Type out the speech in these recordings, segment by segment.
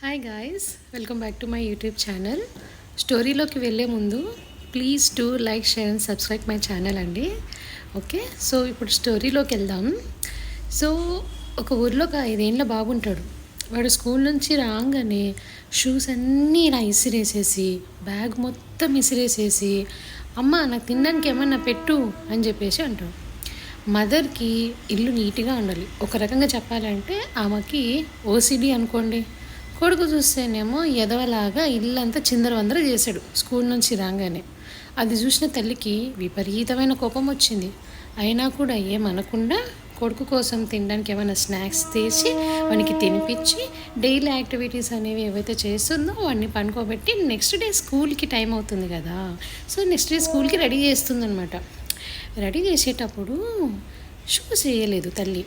Hi guys welcome back to my YouTube channel స్టోరీలోకి వెళ్ళే ముందు please do like share and subscribe my channel అండి. Okay so ఇప్పుడు స్టోరీలోకి వెళ్దాం. సో ఒక ఊర్లో ఒక ఐదేళ్ళ బాబు ఉంటాడు. వాడు స్కూల్ నుంచి రాగానే షూస్ అన్నీ ఇలా ఇసిరేసేసి బ్యాగ్ మొత్తం ఇసిరేసేసి అమ్మ నాకు తినడానికి ఏమన్నా పెట్టు అని చెప్పేసి అంటాడు. మదర్కి ఇల్లు నీట్గా ఉండాలి. ఒక రకంగా చెప్పాలంటే ఆమెకి ఓసిడి అనుకోండి. కొడుకు చూస్తేనేమో ఎదవలాగా ఇల్లంతా చిందరవందర చేశాడు స్కూల్ నుంచి రాగానే. అది చూసిన తల్లికి విపరీతమైన కోపం వచ్చింది. అయినా కూడా ఏమనకుండా కొడుకు కోసం తినడానికి ఏమైనా స్నాక్స్ తీసి వానికి తినిపించి డైలీ యాక్టివిటీస్ అనేవి ఏవైతే చేస్తుందో వాడిని పనుకోబెట్టి నెక్స్ట్ డే స్కూల్కి టైం అవుతుంది కదా. సో నెక్స్ట్ డే స్కూల్కి రెడీ చేస్తుందనమాట రెడీ చేసేటప్పుడు షూస్ వేయలేదు తల్లి.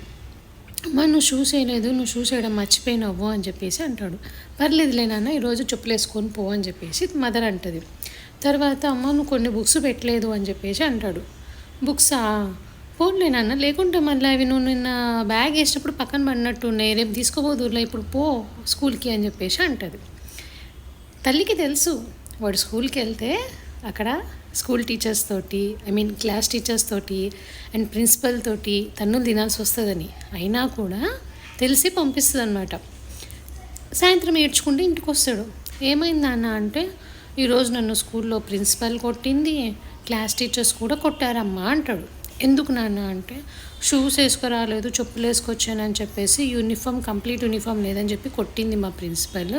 అమ్మ నువ్వు షూస్ వేయలేదు నువ్వు షూస్ వేయడం మర్చిపోయినావు అని చెప్పేసి అంటాడు. పర్లేదులే నాన్న ఈరోజు చెప్పులు వేసుకొని పో అని చెప్పేసి మదర్ అంటది. తర్వాత అమ్మ నువ్వు కొన్ని బుక్స్ పెట్టలేదు అని చెప్పేసి అంటాడు. బుక్సా పోన్లే నాన్న లేకుంటే మళ్ళీ అవి నువ్వు నిన్న బ్యాగ్ వేసినప్పుడు పక్కన పడినట్టు ఉన్నాయి రేపు తీసుకోబోదులే ఇప్పుడు పో స్కూల్కి అని చెప్పేసి అంటది. తల్లికి తెలుసు వాడు స్కూల్కి వెళ్తే అక్కడ స్కూల్ టీచర్స్ తోటి ఐ మీన్ క్లాస్ టీచర్స్ తోటి అండ్ ప్రిన్సిపల్ తోటి తన్నులు తినాల్సి వస్తుందని. అయినా కూడా తెలిసి పంపిస్తుంది అనమాట సాయంత్రం ఏడ్చుకుంటే ఇంటికి వస్తాడు ఏమైంది నాన్న అంటే ఈరోజు నన్ను స్కూల్లో ప్రిన్సిపల్ కొట్టింది క్లాస్ టీచర్స్ కూడా కొట్టారమ్మా అంటాడు. ఎందుకు నాన్న అంటే షూస్ వేసుకురాలేదు చెప్పులు వేసుకొచ్చానని చెప్పేసి యూనిఫామ్ కంప్లీట్ యూనిఫామ్ లేదని చెప్పి కొట్టింది మా principal.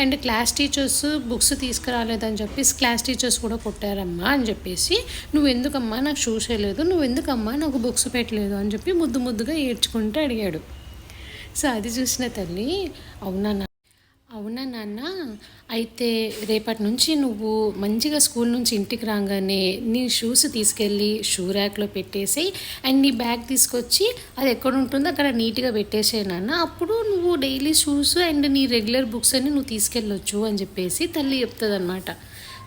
And class teachers books తీసుకురాలేదని చెప్పి క్లాస్ టీచర్స్ కూడా కొట్టారమ్మా అని చెప్పేసి నువ్వు ఎందుకమ్మా నాకు షూస్ వేయలేదు నువ్వు ఎందుకమ్మా నాకు బుక్స్ పెట్టలేదు? అని చెప్పి ముద్దు ముద్దుగా ఏడ్చుకుంటూ అడిగాడు. సో అది చూసిన తల్లి అవునా నా- అవునా నాన్న అయితే రేపటి నుంచి నువ్వు మంచిగా స్కూల్ నుంచి ఇంటికి రాగానే నీ షూస్ తీసుకెళ్ళి షూ ర్యాక్లో పెట్టేసి అండ్ నీ బ్యాగ్ తీసుకొచ్చి అది ఎక్కడ ఉంటుందో అక్కడ నీట్గా పెట్టేసే నాన్న. అప్పుడు నువ్వు డైలీ షూస్ అండ్ నీ రెగ్యులర్ బుక్స్ అన్ని నువ్వు తీసుకెళ్ళొచ్చు అని చెప్పేసి తల్లి చెప్తుంది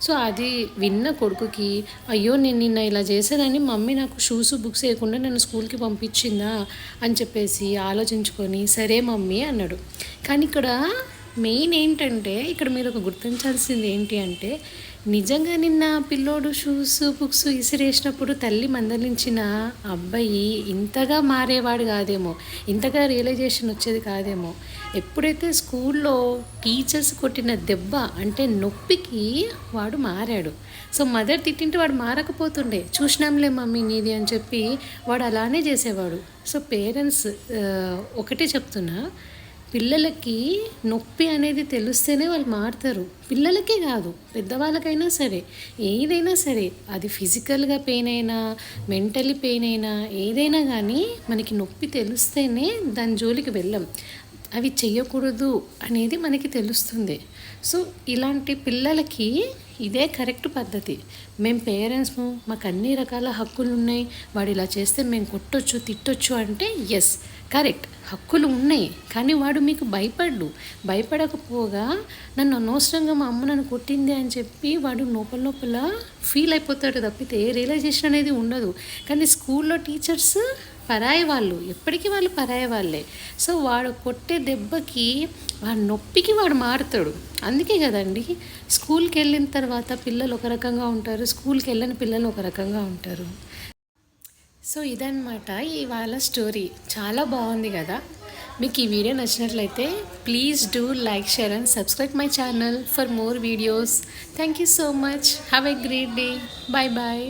సో అది విన్న కొడుకుకి అయ్యో నేను నిన్న ఇలా చేశానని మమ్మీ నాకు షూస్ బుక్స్ వేయకుండా నన్ను స్కూల్కి పంపించిందా? అని చెప్పేసి ఆలోచించుకొని సరే మమ్మీ అన్నాడు. కానీ ఇక్కడ మెయిన్ ఏంటంటే ఇక్కడ మీరు ఒక గుర్తించాల్సింది ఏంటి అంటే నిజంగా నిన్న పిల్లోడు షూస్ బుక్స్ ఇసిరేసినప్పుడు తల్లి మందలించిన అబ్బాయి ఇంతగా మారేవాడు కాదేమో ఇంతగా రియలైజేషన్ వచ్చేది కాదేమో. ఎప్పుడైతే స్కూల్లో టీచర్స్ కొట్టిన దెబ్బ అంటే నొప్పికి వాడు మారాడు. సో మదర్ తిట్టింటే వాడు మారకపోతుండే. చూసినాంలే మమ్మీ నీది అని చెప్పి వాడు అలానే చేసేవాడు. సో పేరెంట్స్ ఒకటే చెప్తున్నా పిల్లలకి నొప్పి అనేది తెలిస్తేనే వాళ్ళు మారుతారు. పిల్లలకే కాదు పెద్దవాళ్ళకైనా సరే ఏదైనా సరే అది ఫిజికల్గా పెయిన్ అయినా మెంటలీ పెయిన్ అయినా ఏదైనా కానీ మనకి నొప్పి తెలిస్తేనే దాని జోలికి వెళ్ళం. అవి చేయకూడదు అనేది మనకి తెలుస్తుంది. సో ఇలాంటి పిల్లలకి ఇదే కరెక్ట్ పద్ధతి. మేము పేరెంట్స్ము మాకు అన్ని రకాల హక్కులు ఉన్నాయి వాడు ఇలా చేస్తే మేము కొట్టొచ్చు తిట్టొచ్చు అంటే ఎస్ కరెక్ట్. హక్కులు ఉన్నాయి. కానీ వాడు మీకు భయపడ్డు. భయపడకపోగా నన్ను అనవసరంగా మా అమ్మ నన్ను కొట్టింది అని చెప్పి వాడు లోపల లోపల ఫీల్ అయిపోతాడు తప్పితే రియలైజేషన్ అనేది ఉండదు. కానీ స్కూల్లో టీచర్స్ పరాయి వాళ్ళు. ఎప్పటికీ వాళ్ళు పరాయి వాళ్ళే. సో వాడు కొట్టే దెబ్బకి వాడి నొప్పికి వాడు మారుతాడు. అందుకే కదండి స్కూల్కి వెళ్ళిన తర్వాత పిల్లలు ఒక రకంగా ఉంటారు స్కూల్కి వెళ్ళని పిల్లలు ఒక రకంగా ఉంటారు. సో ఇదన్నమాట ఇవాళ స్టోరీ. చాలా బాగుంది కదా? మీకు ఈ వీడియో నచ్చినట్లయితే please do like share and subscribe my channel for more videos. Thank you so much. Have a great day bye bye